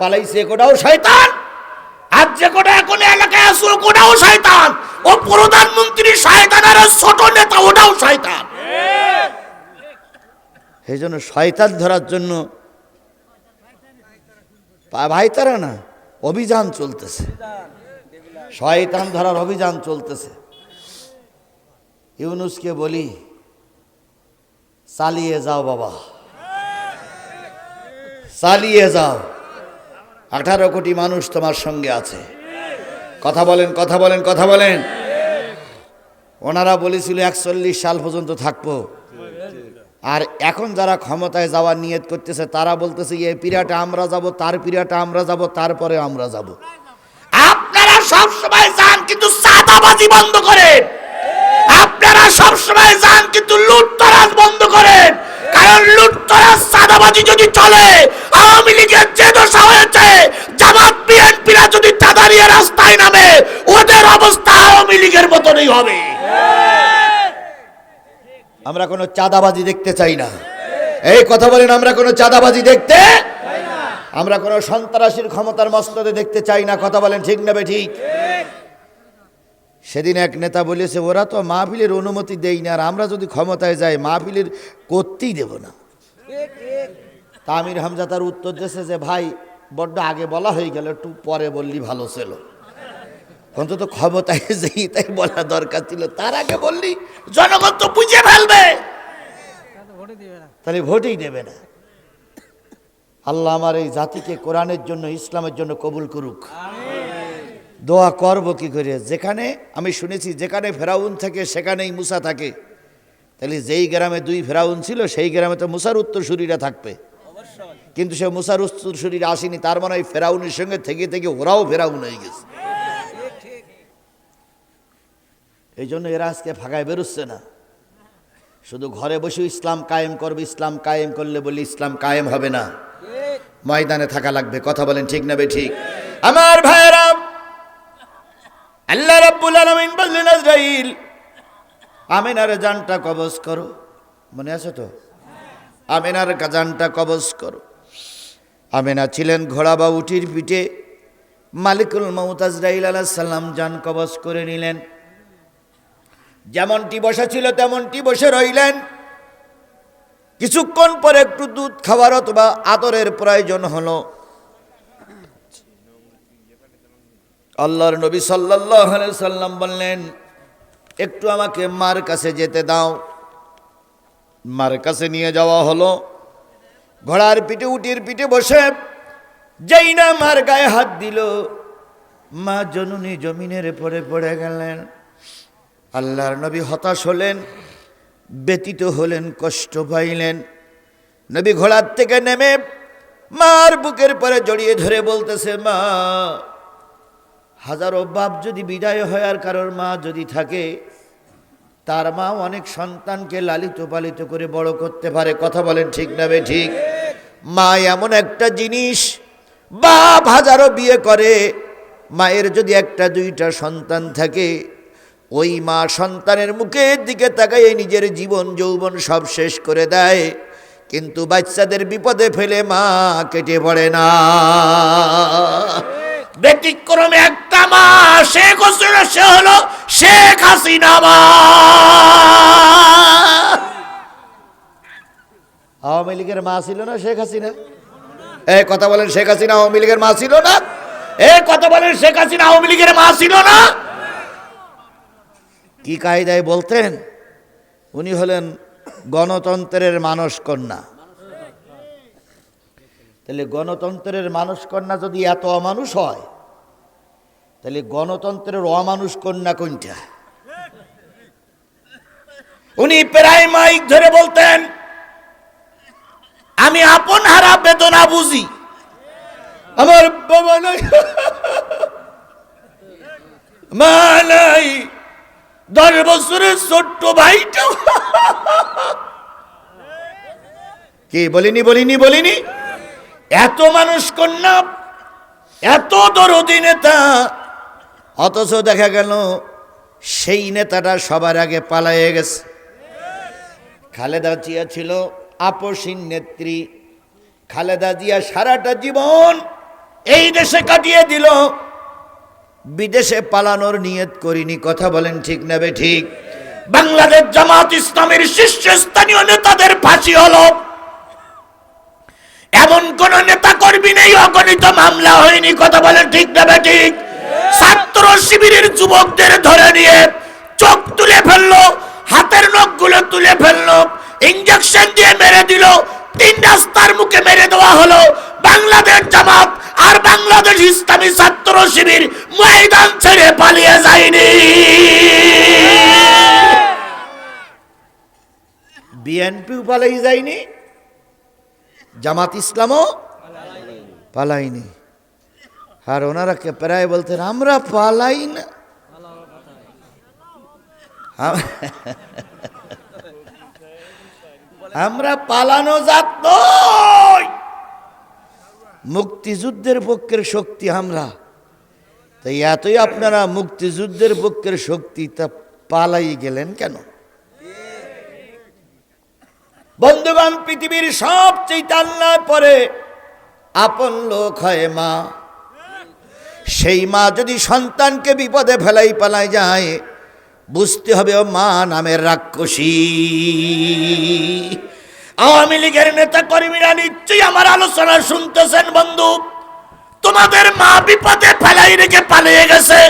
পালাইছে কোটাও শয়তান। আর যে কোটা এখন এলাকায় আসলো কোটাও শয়তান। ও প্রধানমন্ত্রী শয়তান আর ছোট নেতা, ওটাও শয়তান। এই জন্য শয়তান ধরার জন্য ভাই তারা না, অভিযান চলতেছে। শয়তান ধরার অভিযান চলতেছে। ইউনুসকে বলি, চালিয়ে যাও বাবা। চালিয়ে যাও। আঠারো কোটি মানুষ তোমার সঙ্গে আছে। কথা বলেন কথা বলেন কথা বলেন। ওনারা বলেছিল একচল্লিশ সাল পর্যন্ত থাকব। আর এখন যারা ক্ষমতায় যাওয়ার নিয়ত করতেছে, তারা বলতেছে এই পিরিয়ডে আমরা যাব, তার পিরিয়ডে আমরা যাব, তারপরে আমরা যাব। আপনারা সব সময় যান কিন্তু সাদাবাজি বন্ধ করেন। আপনারা সব সময় যান কিন্তু লুটতরাজ বন্ধ করেন। কারণ লুটতরাজ সাদাবাজি যদি চলে, আওয়ামী লীগের যে দশা হয়েছে, জামাত, বিএনপিরা যদি তাদারিয়ে রাস্তায় নামে, ওদের অবস্থা আওয়ামী লীগের মতনই হবে। আমরা কোনো চাঁদাবাজি দেখতে চাই না। এই কথা বলেন, আমরা কোনো চাঁদাবাজি দেখতে আমরা কোনো সন্ত্রাসীর ক্ষমতার মস্তদে দেখতে চাই না, কথা বলেন ঠিক নেবে ঠিক? সেদিন এক নেতা বলেছে, ওরা তো মাহফিলের অনুমতি দেই না আর আমরা যদি ক্ষমতায় যাই, মাহফিলের করতেই দেব না। তামির হামজা তার উত্তর দিয়েছে যে, ভাই, বড্ড আগে বলা হয়ে গেল, একটু পরে বললি ভালো ছিল। অন্তত ক্ষমতায় যেই, তাই বলা দরকার ছিল। তার আগে বললি, জনগণ তো বুঝে ফেলবে। তাহলে ভোটই দেবে না। আল্লাহ আমার এই জাতিকে কোরআনের জন্য, ইসলামের জন্য কবুল করুক। দোয়া করব কি করে? যেখানে আমি শুনেছি, যেখানে ফেরাউন থাকে, সেখানেই মুসা থাকে। তাহলে যেই গ্রামে দুই ফেরাউন ছিল, সেই গ্রামে তো মুসার উত্তরসূরিরা থাকবে। কিন্তু সে মুসার উত্তরসূরিরা আসেনি, তার মানে ওই ফেরাউনের সঙ্গে থেকে থেকে ওরাও ফেরাউন হয়ে গেছে। এই জন্য এরা আজকে ফাঁকায় বেরোচ্ছে না। শুধু ঘরে বসে ইসলাম কায়েম করবে, ইসলাম কায়েম করলে বলি ইসলাম কায়েম হবে না। ময়দানে থাকা লাগবে, কথা বলেন ঠিক না বে ঠিক? আমার ভাইয়েরা আল্লাহ রাব্বুল আলামিন বললেন, আজরাইল, আমিনার জানটা কবজ করো। মনে আছে তো? আমিনার জানটা কবজ করো। আমিনা ছিলেন ঘোড়া বা উটির পিঠে। মালিকুল মৌত আজরাইল আলাহ সাল্লাম জান কবজ করে নিলেন। যেমনটি বসা ছিল, তেমনটি বসে রইলেন। কিছুক্ষণ পরে একটু দুধ খাবার অথবা আদরের প্রয়োজন হলো। আল্লাহর নবী সাল্লাহ সাল্লাম বললেন, একটু আমাকে মার কাছে যেতে দাও। মার কাছে নিয়ে যাওয়া হলো। ঘোড়ার পিঠে, উটির পিঠে বসে যেই না মার গায়ে হাত দিল, মা জননী জমিনের পড়ে পড়ে গেলেন। আল্লাহর নবী হতাশ হলেন ব্যতীত হলেন, কষ্ট পাইলেন। নবী ঘোড়ার থেকে নেমে মার বুকের পরে জড়িয়ে ধরে বলতেছে, মা হাজারো বাপ যদি বিদায় হওয়ার কারোর মা যদি থাকে, তার মা অনেক সন্তানকে লালিত পালিত করে বড় করতে পারে। কথা বলেন ঠিক না বে ঠিক? মা এমন একটা জিনিস, বাপ হাজারো বিয়ে করে, মায়ের যদি একটা দুইটা সন্তান থাকে, ওই মা সন্তানের মুখের দিকে তাকাইয়ে নিজের জীবন যৌবন সব শেষ করে দেয়, কিন্তু বাচ্চাদের বিপদে ফেলে মা কেটে পড়ে না। ব্যতিক্রমে একটা মা শেখ হোসেন সে হলো শেখ হাসিনা আওয়ামী লীগের মা ছিল না শেখ হাসিনা? এ, কথা বলেন শেখ হাসিনা আওয়ামী লীগের মা ছিল না? এ, কথা বলেন শেখ হাসিনা আওয়ামী লীগের মা ছিল না? কি কায়দায় বলতেন? উনি হলেন গণতন্ত্রের মানস কন্যা। তাহলে গণতন্ত্রের মানুষ কন্যা যদি এত অমানুষ হয় তাহলে গণতন্ত্রের অমানুষ কন্যা কোনটা? উনি প্রায় মাইক ধরে বলতেন, আমি আপন হারা বেদনা বুঝি। আমার বাবা নাই। মা নাই। দশ বছরের ছোট্ট ভাইটা। কি বলিনি বলিনি বলিনি? এত মানুষ কন্যা, এত দরদি নেতা অথচ দেখা গেল, সেই নেতাটা সবার আগে পালায়ে গেছে। খালেদা জিয়া ছিল আপসীন নেত্রী। খালেদা জিয়া সারাটা জীবন এই দেশে কাটিয়ে দিল। বিদেশে পালানোর নিয়ত করিনি, কথা বলেন ঠিক নেবে ঠিক? বাংলাদেশ জামাত ইসলামের শীর্ষস্থানীয় নেতাদের ফাঁসি হলো। এমন কোন নেতা কর্মী নেই, অগণিত মামলা হয়নি, কথা বলেন ঠিক নেবে ঠিক? ছাত্র শিবিরের যুবকদের ধরে নিয়ে চোখ তুলে ফেলল, হাতের নখগুলো তুলে ফেলল ইঞ্জেকশন দিয়ে মেরে দিল, তিন রাস্তার মুখে মেরে দেওয়া হলো। বাংলাদেশ জামাত আর বাংলাদেশ ইসলামী ছাত্র শিবির ময়দান ছেড়ে পালিয়ে যায়নি। বিএনপিও পালাই যায়নি, জামাত ইসলামও পালাইনি আর ওনারা প্রায় বলতেন, আমরা পালাই না। আমরা পালানো যাত মুক্তিযুদ্ধের পক্ষের শক্তি আমরা। তাই এতই আপনারা মুক্তিযুদ্ধের পক্ষের শক্তি তা পালাই গেলেন কেন? বন্ধুগণ, পৃথিবীর সবচেয়ে আল্লাহ পরে আপন লোক হয় মা। সেই মা যদি সন্তানকে বিপদে ফেলাই পালাই যায়, বুঝতে হবে ও মা নামের রাক্ষসী। আওয়ামী লীগের নেতা কর্মীরা নিশ্চয়ই আমার আলোচনা শুনতেছেন, বন্ধু। তোমাদের মা বিপদে ফেলাই রেখে পালিয়ে গেছে।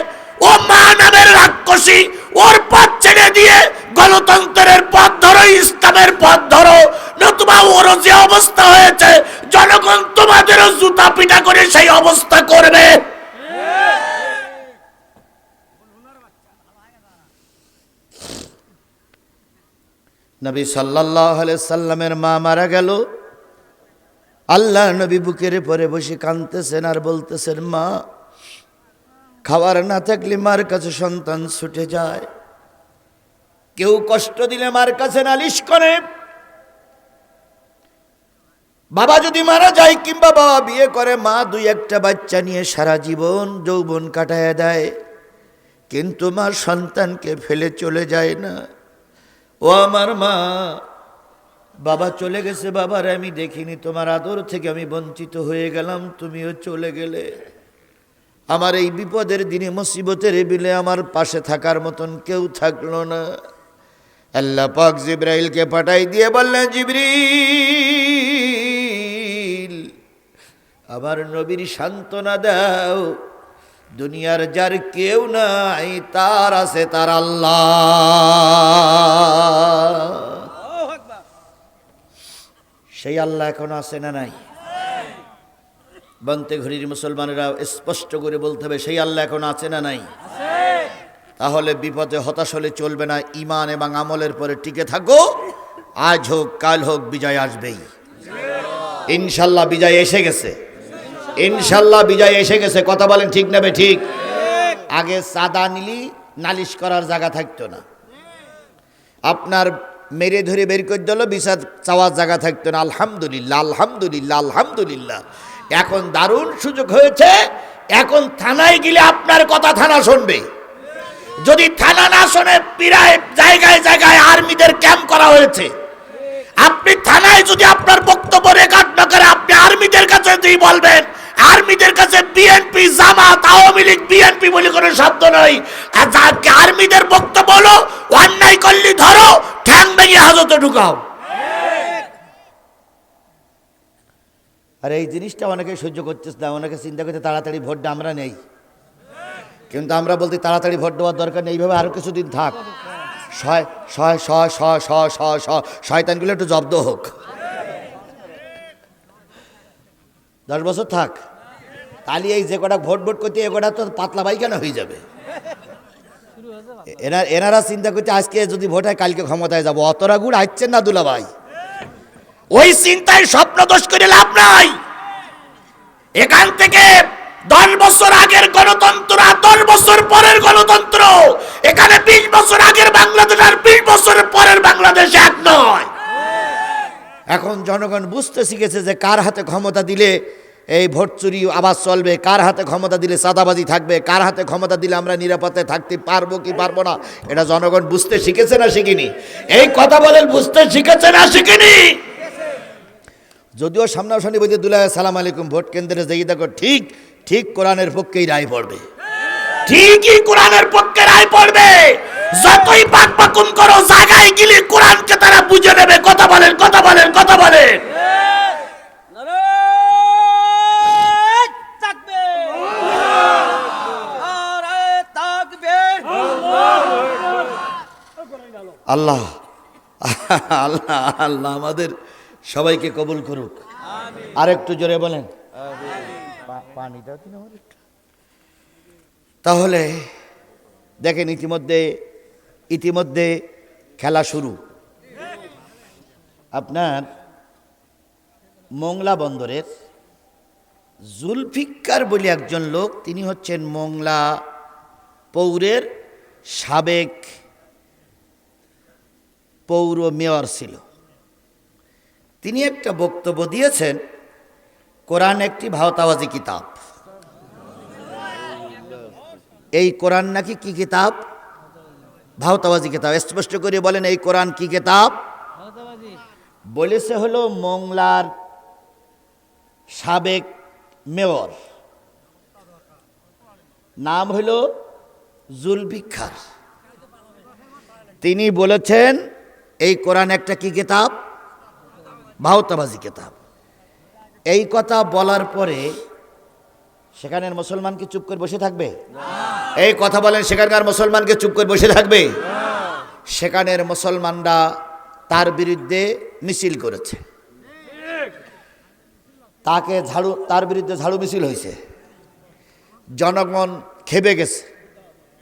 ও মা নামের রাক্ষসী, ওর পথ ছেড়ে দিয়ে গণতন্ত্রের পথ ধরো, ইসলামের পথ ধরো। নতুবা ওরও যে অবস্থা হয়েছে, জনগণ তোমাদেরও জুতা পিটা করে সেই অবস্থা করবে। নবী সাল্লাহ সাল্লামের মা মারা গেল। আল্লাহ নবী বুকের পরে বসে কাঁদতেছেন আর বলতেছেন, মা খাবার না থাকলে মার কাছে সন্তান ছুটে যায়। কেউ কষ্ট দিলে মার কাছে নালিশ করে। বাবা যদি মারা যায় কিংবা বাবা বিয়ে করে, মা দুই একটা বাচ্চা নিয়ে সারা জীবন যৌবন কাটায় দেয়। কিন্তু মা সন্তানকে ফেলে চলে যায় না। ও আমার মা, বাবা চলে গেছে, বাবার আমি দেখিনি, তোমার আদর থেকে আমি বঞ্চিত হয়ে গেলাম, তুমিও চলে গেলে। আমার এই বিপদের দিনে, মুসিবতের বিলে আমার পাশে থাকার মতন কেউ থাকল না। আল্লাহ পাক জিব্রাইলকে পাঠাই দিয়ে বললেন, জিবরিল! আমার নবীর সান্ত্বনা দাও। দুনিয়ার যার কেউ নাই, তার আছে তার আল্লাহ। সেই আল্লাহ এখন আছে না নাই? বন্তে ঘড়ির মুসলমানেরা স্পষ্ট করে বলতে হবে, সেই আল্লাহ এখন আছে না নাই? তাহলে বিপদে হতাশ হলে চলবে না ইমান এবং আমলের পরে টিকে থাকো। আজ হোক, কাল হোক, বিজয় আসবেই। ইনশাল্লাহ বিজয় এসে গেছে। ইনশাল্লাহ বিজয় এসে গেছে। কথা বলেন ঠিক নেবে ঠিক? আগে সাদা নিলি নালিশ করার জায়গা থাকতো না। আপনার মেরে ধরে বের করে দিল, বিষাদ চাওয়ার জায়গা থাকতো না। আলহামদুলিল্লাহ আলহামদুলিল্লাহ আলহামদুলিল্লাহ। এখন দারুণ সুযোগ হয়েছে। এখন থানায় গেলে আপনার কথা থানা শুনবে। যদি থানা না শোনে, প্রায় জায়গায় জায়গায় আর্মিদের ক্যাম্প করা হয়েছে। আপনি থানায় যদি আপনার বক্তব্য রেকর্ড না করে, আপনি আর্মিদের কাছে যদি বলবেন আর্মিদের কাছে BNP Jamaat, Awami League BNP বলে কোনো শব্দ নয় আর যাকে আর্মিদের বক্তব্য হলো, অন্যায় করলি ধরো, ঠ্যাং ভেঙে হাজতে ঢুকাও। আর এই জিনিসটা অনেকে সহ্য করতেছে না, অনেকে চিন্তা করতে তাড়াতাড়ি ভোটটা আমরা নেই। কিন্তু আমরা বলতে তাড়াতাড়ি ভোট দেওয়ার দরকার নেই, এইভাবে আরও কিছুদিন থাক। শয় শয় শয় শয় শয় শয় শয়, শয়তানগুলো একটু জব্দ হোক। দশ বছর থাক। তাহলে এই যে কটা ভোট ভোট করতে, এ কটা তো পাতলা পায়খানা হয়ে যাবে। এনার এনারা চিন্তা করছে, আজকে যদি ভোট হয় কালকে ক্ষমতায় যাব। অতরা গুড় আসছেন না দুলা ভাই ওই চিন্তায় স্বপ্ন দোষ করে লাভ নাই। এখান থেকে দশ বছর আগের গণতন্ত্র আর দশ বছর পরের গণতন্ত্র, এখানে বিশ বছর আগের বাংলাদেশ আর বিশ বছর পরের বাংলাদেশ এক নয়। এখন জনগণ বুঝতে শিখেছে যে কার হাতে ক্ষমতা দিলে এই ভোট চুরি আবার চলবে, কার হাতে ক্ষমতা দিলে চাঁদাবাজি থাকবে, কার হাতে ক্ষমতা দিলে আমরা নিরাপদে থাকতে পারব কি পারব না, এটা জনগণ বুঝতে শিখেছে না শিখিনি? এই কথা বলেন, বুঝতে শিখেছে না শিখিনি? যদিও সামনাসামনি বইতে দুলাই সালাম আলাইকুম, ভোট কেন্দ্রে যাই দেখো, ঠিক ঠিক কোরআনের পক্ষেই রায় পড়বে। ঠিকই কোরআনের পক্ষে রায় পড়বে। যতই পাক পাকুম করো জায়গায় গেলে কোরআনকে তারা বুঝে নেবে। কথা বলেন কথা বলেন কথা বলেন। আল্লাহ আল্লাহ আল্লাহ আমাদের সবাইকে কবুল করুক আর একটু জোরে বলেন। তাহলে দেখেন ইতিমধ্যে ইতিমধ্যে খেলা শুরু আপনার মোংলা বন্দরের জুলফিকার বলে একজন লোক, তিনি হচ্ছেন মোংলা পৌরের সাবেক পৌর মেয়র ছিল। তিনি একটা বক্তব্য দিয়েছেন, কোরআন একটি ভাওতাবাজি কিতাব। এই কোরআন নাকি কি কিতাব? ভাওতাবাজি কিতাব। স্পষ্ট করে বলেন, এই কোরআন কি কিতাব? বলেছে হলো মংলার সাবেক মেয়র। নাম হলো জুলফিকার। তিনি বলেছেন এই কোরআন একটা কি কিতাব? ভাওতাবাজি কিতাব। এই কথা বলার পরে সেখানের মুসলমান কি চুপ করে বসে থাকবে? এই কথা বলেন সেখানকার মুসলমানকে চুপ করে বসে থাকবে? সেখানের মুসলমানরা তার বিরুদ্ধে মিছিল করেছে। তাকে ঝাড়ু, তার বিরুদ্ধে ঝাড়ু মিছিল হয়েছে। জনগণ খেপে গেছে।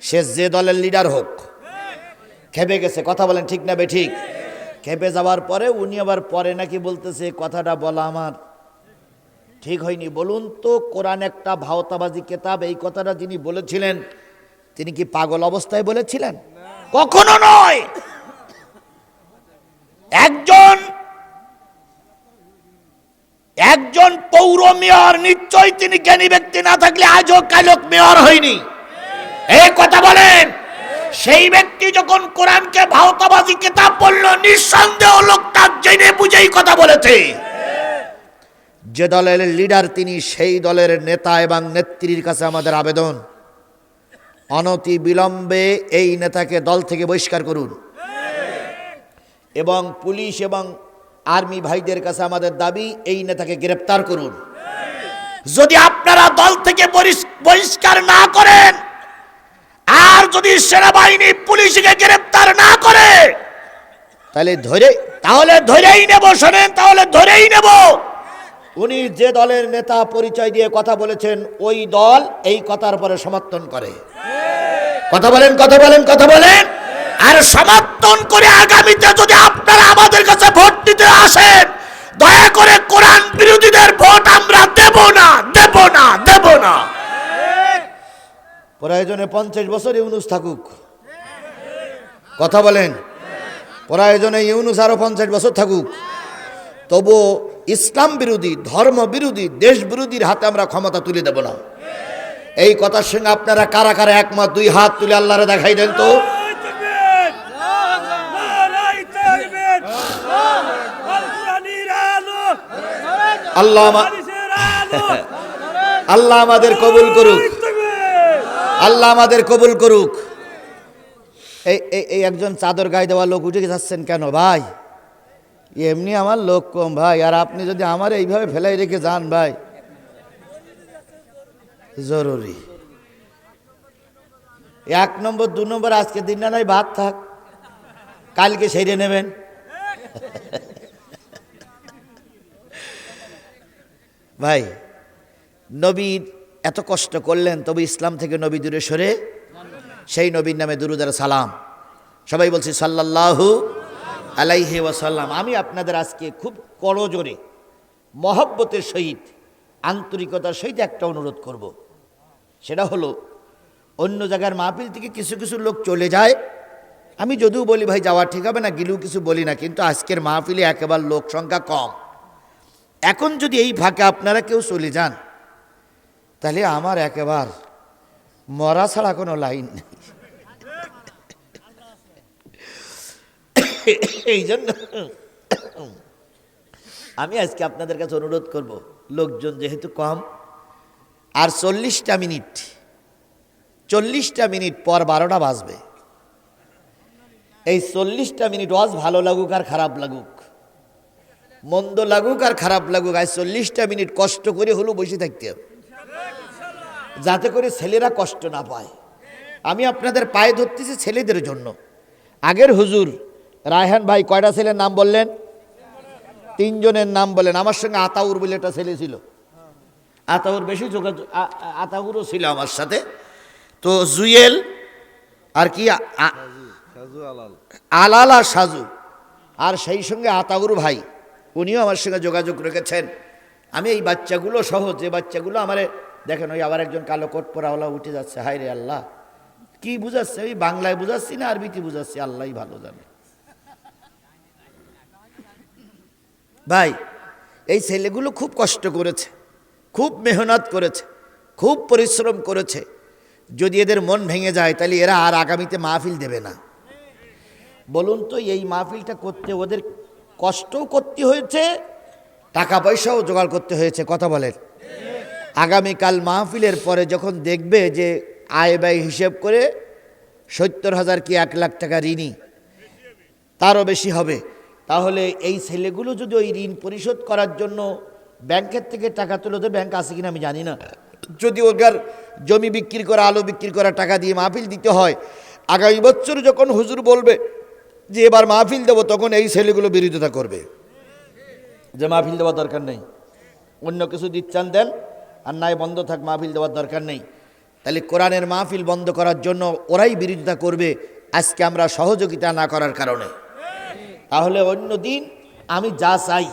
সে যে দলের লিডার হোক খেপে গেছে, কথা বলেন ঠিক না বে ঠিক? খেপে যাওয়ার পরে উনি আবার পরে নাকি বলতেছে, কথাটা বলা আমার। ঠিক হয়নি, বলুন তো কোরআন একটা ভাওতাবাজি কেতাব, এই কথাটা যিনি বলেছিলেন, তিনি কি পাগল অবস্থায় বলেছিলেন? কখনো নয়! একজন একজন পৌর মেয়র নিশ্চয় তিনি জ্ঞানী ব্যক্তি না থাকলে আজও কালক মেয়র হয়নি। এই কথা বলেন! সেই ব্যক্তি যখন কোরআনকে ভাওতাবাজি কিতাব বলল, নিঃসন্দেহ লোকটা জেনে বুঝেই কথা বলেছে। যে দলের লিডার তিনি, সেই দলের নেতা এবং নেত্রীর কাছে আমাদের আবেদন। অনতি বিলম্বে এই নেতাকে দল থেকে বহিষ্কার করুন। এবং পুলিশ এবং আর্মি ভাইদের কাছে আমাদের দাবি, এই নেতাকে গ্রেপ্তার করুন। যদি আপনারা দল থেকে বহিষ্কার না করেন আর যদি সেনাবাহিনী পুলিশকে গ্রেপ্তার না করে তাহলে ধরে তাহলে ধরেই নেব শোনেন তাহলে ধরেই নেব। উনি যে দলের নেতা পরিচয় দিয়ে কথা বলেছেন ওই দল এই কথার পরে সমর্থন করে। কথা বলেন কথা বলেন কথা বলেন। আর সমর্থন করে আগামীতে যদি আপনারা আমাদের কাছে ভোট দিতে আসেন দয়া করে প্রয়োজনে পঞ্চাশ বছর ইউনুস থাকুক। কথা বলেন। প্রয়োজনে ইউনুস আরও পঞ্চাশ বছর থাকুক। তবু ইসলাম বিরোধী, ধর্ম বিরোধী, দেশ বিরোধীর হাতে আমরা ক্ষমতা তুলে দেব না। এই কথার সঙ্গে আপনারা কারা কারা একমত, দুই হাত তুলে আল্লাহরে দেখাই দেন তো। আল্লাহ আল্লাহ আমাদের কবুল করুক। আল্লাহ আমাদের কবুল করুক। এই, এই- একজন চাদর গায়ে দেওয়া লোক উঠে যাচ্ছেন কেন ভাই? এমনি আমার লোক কম ভাই, আর আপনি যদি আমার এইভাবে ফেলাই রেখে যান ভাই, জরুরি। এক নম্বর, দু নম্বর, আজকে দিন না নয় ভাত থাক, কালকে সেরে নেবেন। ভাই, নবীর এত কষ্ট করলেন, তবে ইসলাম থেকে নবী দূরে সরে সেই নবীর নামে দুরুদার সালাম। সবাই বলছি, সাল্লাল্লাহু আলাইহি ওয়াসাল্লাম। আমি আপনাদের আজকে খুব করজোরে, মহব্বতের সহিত, আন্তরিকতার সহিত একটা অনুরোধ করব। সেটা হলো, অন্য জায়গার মাহফিল থেকে কিছু কিছু লোক চলে যায়। আমি যদিও বলি, ভাই, যাওয়া ঠিক হবে না, গিলেও কিছু বলি না, কিন্তু আজকের মাহফিলে একেবারে লোক সংখ্যা কম। এখন যদি এই ফাঁকে আপনারা কেউ চলে যান তাহলে আমার একেবার মরা ছাড়া কোনো লাইন নেই। এই জন্য আমি আজকে আপনাদের কাছে অনুরোধ করব, লোকজন যেহেতু কম, আর চল্লিশটা মিনিট চল্লিশটা মিনিট পর বারোটা বাজবে। এই চল্লিশটা মিনিট ওয়াজ ভালো লাগুক আর খারাপ লাগুক। মন্দ লাগুক আর খারাপ লাগুক, আজ চল্লিশটা মিনিট কষ্ট করে হলেও বসে থাকতে হবে। যাতে করে ছেলেরা কষ্ট না পায়। আমি আপনাদের পায়ে ধরতেছি ছেলেদের জন্য। আগের হুজুর রায়হান ভাই কয়টা ছেলের নাম বললেন? তিনজনের নাম বলেন আমার সঙ্গে আতাউর বলে একটা ছেলে ছিল। আতাউর বেশি যোগাযোগ আতাউরও ছিল আমার সাথে। তো জুয়েল আর কি আলাল আর সাজু। আর সেই সঙ্গে আতাউর ভাই, উনিও আমার সঙ্গে যোগাযোগ রেখেছেন। আমি এই বাচ্চাগুলো সহ যে বাচ্চাগুলো আমারে দেখেন ওই আবার একজন কালো কোট পরাওয়ালা উঠে যাচ্ছে হাই রে আল্লাহ। কি বুঝাচ্ছে? ওই বাংলায় বুঝাচ্ছি না আরবিতে বুঝাচ্ছি? আল্লাহই ভালো জানে। ভাই, এই ছেলেগুলো খুব কষ্ট করেছে, খুব মেহনত করেছে, খুব পরিশ্রম করেছে। যদি এদের মন ভেঙে যায়, তাহলে এরা আর আগামীতে মাহফিল দেবে না। বলুন তো, এই মাহফিলটা করতে ওদের কষ্টও করতে হয়েছে, টাকা পয়সাও জোগাড় করতে হয়েছে, কথা বলেন। আগামীকাল মাহফিলের পরে যখন দেখবে যে আয় ব্যয় হিসেব করে সত্তর হাজার কি এক লাখ টাকা ঋণী তারও বেশি হবে। তাহলে এই ছেলেগুলো যদি ওই ঋণ পরিশোধ করার জন্য ব্যাংকের থেকে টাকা তুলে তো ব্যাংক আছে কিনা আমি জানি না। যদি ওর জমি বিক্রি করা, আলু বিক্রি করা টাকা দিয়ে মাহফিল দিতে হয়, আগামী বছর যখন হুজুর বলবে যে এবার মাহফিল দেবো, তখন এই ছেলেগুলো বিরোধিতা করবে। যে মাহফিল দেওয়ার দরকার নেই। অন্য কিছু দিচ্ছান, দেন আর নাই বন্ধ থাক, মাহফিল দেওয়ার দরকার নেই। তাহলে কোরআনের মাহফিল বন্ধ করার জন্য ওরাই বিরোধিতা করবে, আজকে আমরা সহযোগিতা না করার কারণে। তাহলে অন্য দিন আমি যা চাই,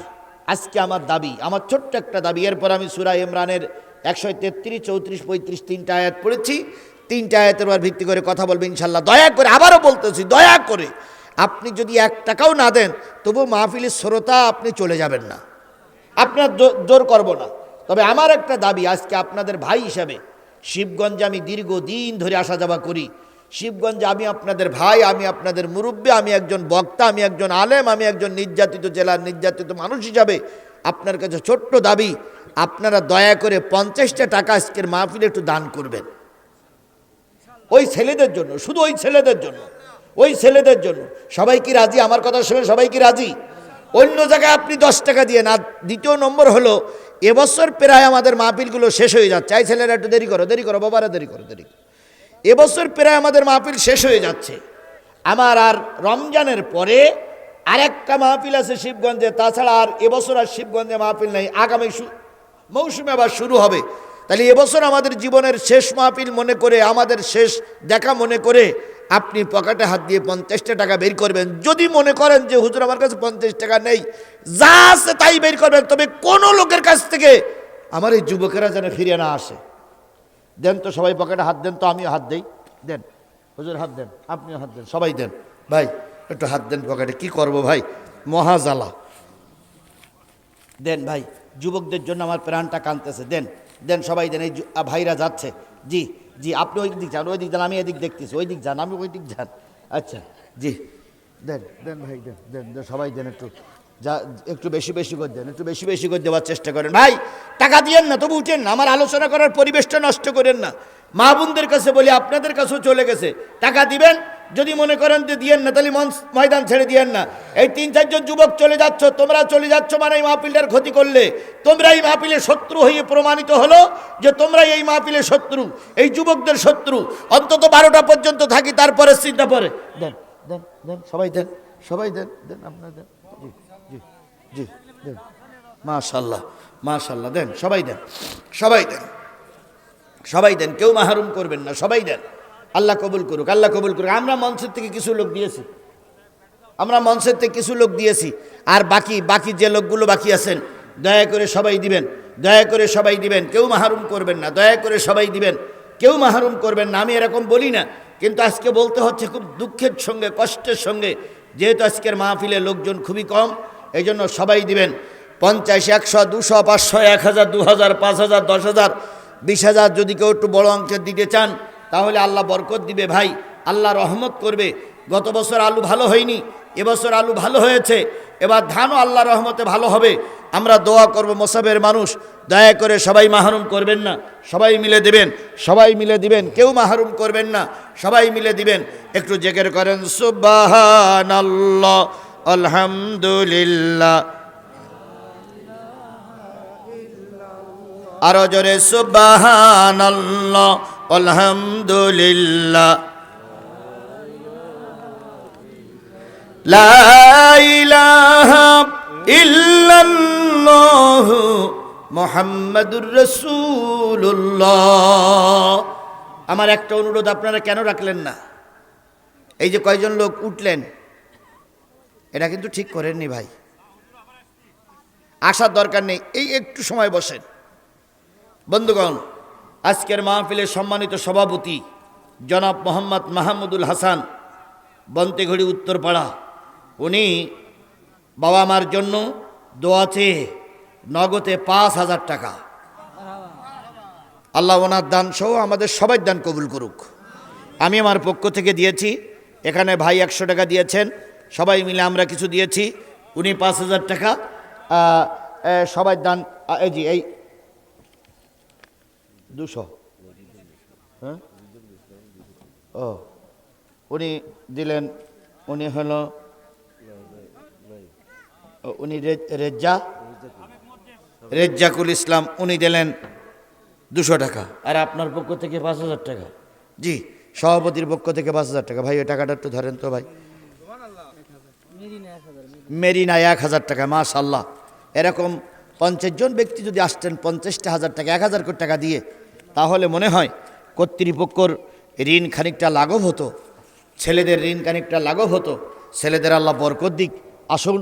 আজকে আমার দাবি, আমার ছোট্ট একটা দাবি। এরপর আমি সুরা ইমরানের একশো তেত্রিশ, চৌত্রিশ, পঁয়ত্রিশ তিনটা আয়াত পড়েছি। তিনটা আয়াতের উপর ভিত্তি করে কথা বলব ইনশাল্লাহ দয়া করে আবারও বলতেছি, দয়া করে। আপনি যদি এক টাকাও না দেন, তবু মাহফিলের শ্রোতা আপনি চলে যাবেন না। আপনার জোর করব না। তবে আমার একটা দাবি, আজকে আপনাদের ভাই হিসাবে শিবগঞ্জে আমি দীর্ঘদিন ধরে আসা যাওয়া করি। শিবগঞ্জে আমি আপনাদের ভাই, আমি আপনাদের মুরব্বী, আমি একজন বক্তা, আমি একজন আলেম, আমি একজন নির্যাতিত জেলার নির্যাতিত মানুষ হিসাবে আপনার কাছে ছোট্ট দাবি, আপনারা দয়া করে পঞ্চাশটা টাকা আজকের মাহফিলে একটু দান করবেন। ওই ছেলেদের জন্য, শুধু ওই ছেলেদের জন্য, ওই ছেলেদের জন্য। সবাই কি রাজি? আমার কথা শুনে সবাই কি রাজি? অন্য জায়গায় আপনি দশ টাকা দিয়ে না, দ্বিতীয় নম্বর হলো এবছর প্রায় আমাদের মাহফিলগুলো শেষ হয়ে যাচ্ছে। এই ছেলেরা একটু দেরি করো দেরি করো, বাবারা দেরি করো, দেরি এবছর প্রায় আমাদের মাহফিল শেষ হয়ে যাচ্ছে। আমার আর রমজানের পরে আরেকটা মাহফিল আছে শিবগঞ্জে, তাছাড়া আর এবছর আর শিবগঞ্জে মাহফিল নেই। আগামী মৌসুমে আবার শুরু হবে। তাহলে এবছর আমাদের জীবনের শেষ মাহফিল মনে করে, আমাদের শেষ দেখা মনে করে আপনি পকেটে হাত দিয়ে পঞ্চাশটা টাকা বের করবেন। যদি মনে করেন যে, হুজুর, আমার কাছে পঞ্চাশ টাকা নেই। যা আছে তাই বের করবেন। তবে কোনো লোকের কাছ থেকে আমার এই যুবকেরা যেন ফিরে না আসে। দেন তো সবাই পকেটে হাত দেন তো, আমিও হাত দেই। দেন। হুজুর, হাত দেন, আপনিও হাত দেন, সবাই দেন। ভাই, একটু হাত দেন পকেটে, কি করব ভাই? মহাজালা। দেন ভাই, যুবকদের জন্য আমার প্রাণটা কাঁদতেছে। দেন দেন সবাই দেন, এই ভাইরা যাচ্ছে। জি। জি, আপনি ওই দিক যান, ওই দিক যান, আমি এদিক দেখতেছি, ওই দিক যান, আমি ওই দিক যান। আচ্ছা জি। দেন দেন ভাই, দেন দেন সবাই দেন একটু। যা, একটু বেশি বেশি করে দেন, একটু বেশি বেশি করে দেওয়ার চেষ্টা করেন। ভাই, টাকা দিয়েন না, তবু উঠেন না, আমার আলোচনা করার পরিবেশটা নষ্ট করেন না। মা বোনদের কাছে বলি, আপনাদের কাছেও চলে গেছে। টাকা দিবেন যদি মনে করেন যে দিয়েন না, তাহলে মঞ্চ ময়দান ছেড়ে দিয়েন না। এই তিন, চারজন যুবক চলে যাচ্ছ, তোমরা চলে যাচ্ছ মানে এই মাহফিলটার ক্ষতি করলে। তোমরা এই মাহফিলের শত্রু হয়ে প্রমাণিত হলো যে তোমরা এই মাহফিলের শত্রু, এই যুবকদের শত্রু। অন্তত বারোটা পর্যন্ত থাকি, তারপরে চিন্তা পরে। দেন দেন দেন, সবাই দেন সবাই দেন দেন, আপনার দেন। জি জি জি, দেন। মাশাল্লাহ মাশাল্লাহ, দেন, সবাই দেন সবাই দেন সবাই দেন, কেউ মাহরুম করবেন না, সবাই দেন। আল্লাহ কবুল করুক, আল্লাহ কবুল করুক। আমরা মঞ্চের থেকে কিছু লোক দিয়েছি। আমরা মঞ্চের থেকে কিছু লোক দিয়েছি। আর বাকি বাকি যে লোকগুলো বাকি আছেন, দয়া করে সবাই দিবেন। দয়া করে সবাই দিবেন। কেউ মাহরুম করবেন না। দয়া করে সবাই দিবেন। কেউ মাহরুম করবেন না। আমি এরকম বলি না। কিন্তু আজকে বলতে হচ্ছে খুব দুঃখের সঙ্গে, কষ্টের সঙ্গে, যেহেতু আজকের মাহফিলে লোকজন খুবই কম এই জন্য সবাই দিবেন। পঞ্চাশ, একশো, দুশো, পাঁচশো, এক হাজার, দু হাজার, পাঁচ হাজার, দশ হাজার, বিশ হাজার যদি কেউ একটু বড় অঙ্কের দিতে চান তাহলে আল্লাহ বরকত দিবে ভাই। আল্লাহ রহমত করবে। গত বছর আলু ভালো হয়নি, এবছর আলু ভালো হয়েছে। এবার ধানও আল্লাহ রহমতে ভালো হবে। আমরা দোয়া করব মোসাবের মানুষ, দয়া করে সবাই মাহরুম করবেন না। সবাই মিলে দিবেন, সবাই মিলে দিবেন, কেউ মাহরুম করবেন না। সবাই মিলে দিবেন। একটু জেকের করেন সুবাহান আলহামদুলিল্লাহ। আরও জোরে সুবাহান আল্লাহ আলহামদুলিল্লাহ। মুহাম্মাদুর রাসূলুল্লাহ। আমার একটা অনুরোধ আপনারা কেন রাখলেন না? এই যে কয়জন লোক উঠলেন এটা কিন্তু ঠিক করেননি ভাই। আসার দরকার নেই, এই একটু সময় বসেন। বন্ধুগণ আজকের মাহফিলের সম্মানিত সভাপতি জনাব মোহাম্মদ মাহমুদুল হাসান, বন্তেঘড়ি উত্তরপাড়া। উনি বাবা মার জন্য দোয়াতে নগদে পাঁচ হাজার টাকা। আল্লাহ ওনার দান সহ আমাদের সবাই দান কবুল করুক। আমি আমার পক্ষ থেকে দিয়েছি, এখানে ভাই একশো টাকা দিয়েছেন, সবাই মিলে আমরা কিছু দিয়েছি, উনি পাঁচ হাজার টাকা সবাই দান এই জি এই দুশো। হ্যাঁ? ও, উনি দিলেন, উনি হল উনি রেজ্জা? রেজ্জাকুল ইসলাম, উনি দিলেন দুশো টাকা। আর আপনার পক্ষ থেকে পাঁচ হাজার টাকা। জি, সভাপতির পক্ষ থেকে পাঁচ হাজার টাকা। ভাই, ওই টাকাটা একটু ধরেন তো ভাই। মেরিনা এক হাজার টাকা, মাশাল্লাহ। এরকম পঞ্চাশ জন ব্যক্তি যদি আসতেন, পঞ্চাশটা হাজার টাকা, এক হাজার কোটি টাকা দিয়ে তাহলে মনে হয় কর্তৃপক্ষর ঋণ খানিকটা লাঘব হতো, ছেলেদের ঋণ খানিকটা লাঘব হতো, ছেলেদের আল্লাহ বরকত দিক। আসুন,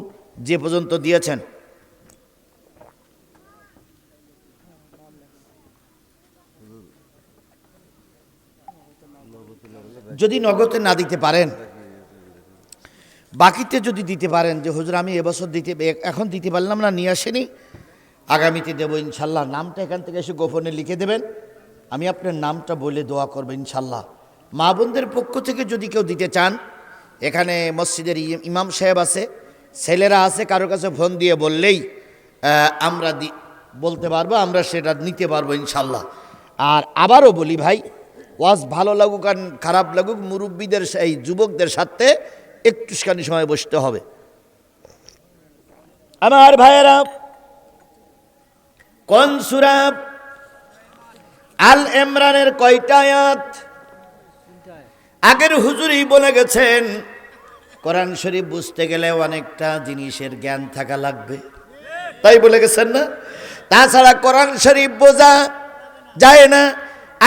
যে পর্যন্ত দিয়েছেন। যদি নগদে না দিতে পারেন, বাকিতে যদি দিতে পারেন, যে হুজুর আমি এবছর দিতে, এখন দিতে পারলাম না, নিয়ে আসেনি, আগামীতে দেবো ইনশাল্লাহ। নামটা এখান থেকে এসে গোপনে লিখে দেবেন। আমি আপনার নামটা বলে দোয়া করব ইনশাল্লাহ। মা বোনদের পক্ষ থেকে যদি কেউ দিতে চান, এখানে মসজিদের ইমাম সাহেব আছে, ছেলেরা আছে, কারও কাছে ফোন দিয়ে বললেই আমরা বলতে পারব, আমরা সেটা নিতে পারব ইনশাল্লাহ। আর আবারও বলি ভাই, ওয়াজ ভালো লাগুক আর খারাপ লাগুক, মুরব্বীদের এই যুবকদের সাথে একটুখানি সময় বসতে হবে। আমার ভাইয়েরা, কোন আল এমরানের কয়টা আয়াত? আগের হুজুরই বলে গেছেন, কোরআন শরীফ বুঝতে গেলে অনেকটা জিনিসের জ্ঞান থাকা লাগবে। তাই বলে গেছেন না? তাছাড়া কোরআন শরীফ বোঝা যায় না।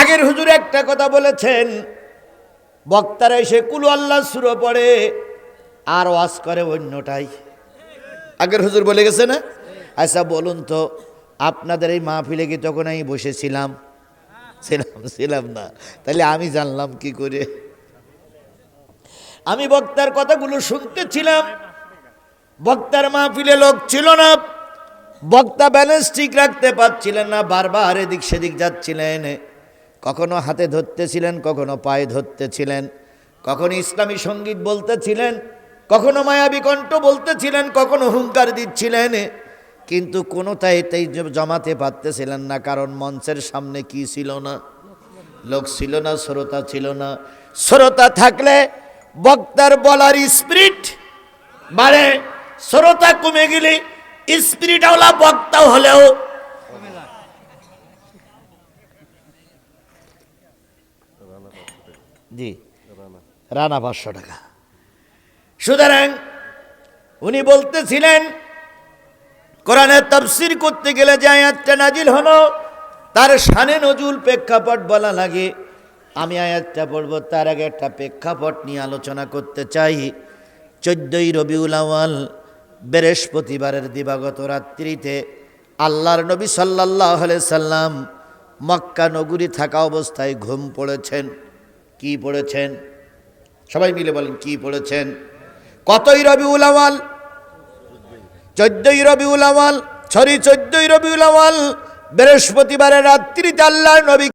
আগের হুজুর একটা কথা বলেছেন, বক্তারা এসে, কুলু আল্লাহ সুরো পড়ে, আর ওয়াজ করে অন্যটাই। আগের হুজুর বলে গেছে না? আচ্ছা বলুন তো, আপনাদের এই মাহফিলে কি তখন আমি বসেছিলাম? ছিলাম ছিলাম না। তাহলে আমি জানলাম কি করে? আমি বক্তার কথাগুলো শুনতেছিলাম। বক্তার মাহফিলে লোক ছিল না। বক্তা ব্যালেন্স ঠিক রাখতে পারছিলেন না, বারবার এদিক সেদিক যাচ্ছিলেন। কখনো হাতে ধরতেছিলেন, কখনো পায়ে ধরতেছিলেন। কখনো ইসলামী সংগীত বলতেছিলেন, কখনো মায়াবী কণ্ঠ বলতেছিলেন, কখনো হুঙ্কার দিচ্ছিলেন। কিন্তু কোনোটাই তাই জমাতে পারতেছিলেন না, কারণ মঞ্চের সামনে কি ছিল না? লোক ছিল না, শ্রোতা ছিল না। শ্রোতা থাকলে বক্তার বলার স্পিরিট বাড়ে, শ্রোতা কমে গেলে স্পিরিটওয়ালা বক্তা হলেও জি, রানা পাঁচশো টাকা। সুতরাং উনি বলতেছিলেন কোরআনের তফসির করতে গেলে যে আয়াতটা নাজিল হলো, তার শানে নজুল প্রেক্ষাপট বলা লাগে। আমি আয়াতটা পড়ব, তার আগে একটা প্রেক্ষাপট নিয়ে আলোচনা করতে চাই। চোদ্দই রবিউল আওয়াল বৃহস্পতিবারের দিবাগত রাত্রিতে আল্লাহর নবী সাল্লাহ সাল্লাম মক্কা নগরী থাকা অবস্থায় ঘুম পড়েছেন। কি পড়েছেন? সবাই মিলে বলেন, কি পড়েছেন? কতই রবিউল আওয়াল চোদ্দই রবিউল আওয়াল সরি চোদ্দই রবিউল আওয়াল বৃহস্পতিবারের রাত্রিতে আল্লাহ নবী